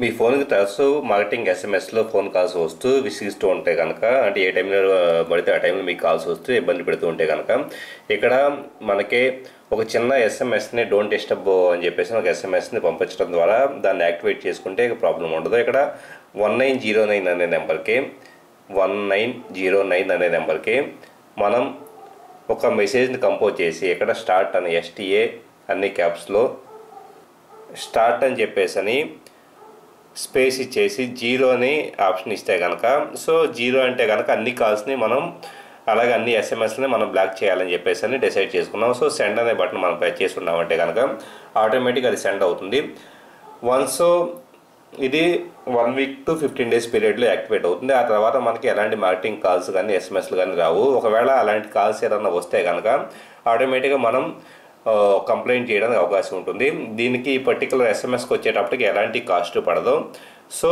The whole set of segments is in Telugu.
మీ ఫోన్కి తరచు మార్కెటింగ్ ఎస్ఎంఎస్లో ఫోన్ కాల్స్ వస్తూ విసిగిస్తూ ఉంటే కనుక అంటే ఏ టైంలో పడితే ఆ టైంలో మీకు కాల్స్ వస్తూ ఇబ్బంది పెడుతూ ఉంటే కనుక ఇక్కడ మనకి ఒక చిన్న ఎస్ఎంఎస్ని డోంట్ డిస్టర్బ్ అని చెప్పేసి ఒక ఎస్ఎంఎస్ని పంపించడం ద్వారా దాన్ని యాక్టివేట్ చేసుకుంటే ప్రాబ్లం ఉండదు. ఇక్కడ వన్ నైన్ జీరో నైన్ అనే నెంబర్కి వన్ నైన్ జీరో నైన్ అనే నెంబర్కి మనం ఒక మెసేజ్ని కంపోజ్ చేసి ఇక్కడ స్టార్ట్ అని ఎస్టీఏ అన్ని క్యాప్స్లో స్టార్ట్ అని చెప్పేసి అని స్పేస్ ఇచ్చేసి జీరోని ఆప్షన్ ఇస్తే కనుక సో జీరో అంటే కనుక అన్ని కాల్స్ని మనం అలాగే అన్ని ఎస్ఎంఎస్ని మనం బ్లాక్ చేయాలని చెప్పేసి అని డిసైడ్ చేసుకున్నాం. సో సెండ్ అనే బటన్ మనం ప్రెస్ చేసుకున్నామంటే కనుక ఆటోమేటిక్ అది సెండ్ అవుతుంది. వన్స్ ఇది one week to fifteen days పీరియడ్లో యాక్టివేట్ అవుతుంది. ఆ తర్వాత మనకి ఎలాంటి మార్కెటింగ్ కాల్స్ కానీ ఎస్ఎంఎస్లు కానీ రావు. ఒకవేళ అలాంటి కాల్స్ ఏదైనా వస్తే కనుక ఆటోమేటిక్గా మనం కంప్లైంట్ చేయడానికి అవకాశం ఉంటుంది. దీనికి పర్టికులర్ ఎస్ఎంఎస్కి వచ్చేటప్పటికి ఎలాంటి కాస్ట్ పడదు. సో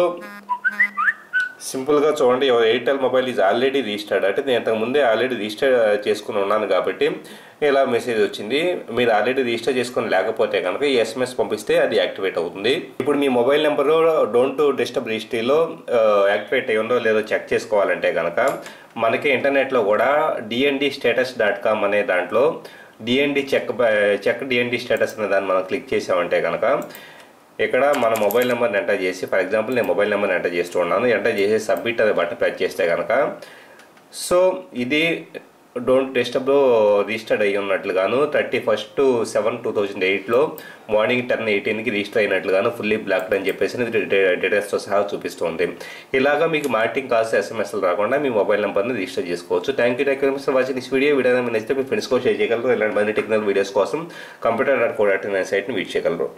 సింపుల్గా చూడండి Airtel mobile is already registered అంటే నేను ఇంతకుముందే ఆల్రెడీ రిజిస్టర్ చేసుకుని ఉన్నాను కాబట్టి ఇలా మెసేజ్ వచ్చింది. మీరు ఆల్రెడీ రిజిస్టర్ చేసుకుని లేకపోతే కనుక ఈ ఎస్ఎంఎస్ పంపిస్తే అది యాక్టివేట్ అవుతుంది. ఇప్పుడు మీ మొబైల్ నెంబరు డోంట్ డిస్టర్బ్ రిజిస్ట్రీలో యాక్టివేట్ అయ్యి ఉందో లేదో చెక్ చేసుకోవాలంటే కనుక మనకి ఇంటర్నెట్లో కూడా డిఎన్డి స్టేటస్ డాట్ కామ్ అనే దాంట్లో DND check check DND status అనే దాన్ని మనం క్లిక్ చేసామంటే కనుక ఇక్కడ మన మొబైల్ నెంబర్ని ఎంటర్ చేసి ఫర్ ఎగ్జాంపుల్ నేను మొబైల్ నెంబర్ని ఎంటర్ చేస్తూ ఉన్నాను ఎంటర్ చేసి సబ్మిట్ అనే బటన్ ప్రెస్ చేస్తే కనుక సో ఇది డోంట్ డిస్టర్బ్ రిజిస్టర్డ్ అయ్యి ఉన్నట్లుగాను thirty first seven two thousand ఎయిట్లో మార్నింగ్ టెన్ ఎయిటీన్కి రిజిస్టర్ అయినట్లుగాను ఫుల్లీ బ్లాక్డ్ అని చెప్పేసి డీటెయిల్స్తో సహా చూపిస్తుంది. ఇలాగా మీకు మార్టింగ్ కాల్స్ ఎస్ఎంఎస్లు రాకుండా మీ మొబైల్ నెంబర్ని రిజిస్టర్ చేసుకోవచ్చు. Thank you thank you for watching this video. Video నచ్చితే మీ ఫ్రెండ్స్కో షేర్ చేయగలరు. ఇలాంటి మంది టెక్నికల్ వీడియోస్ కోసం computer dot co dot in సైట్ని వీట్ చేయగలరు.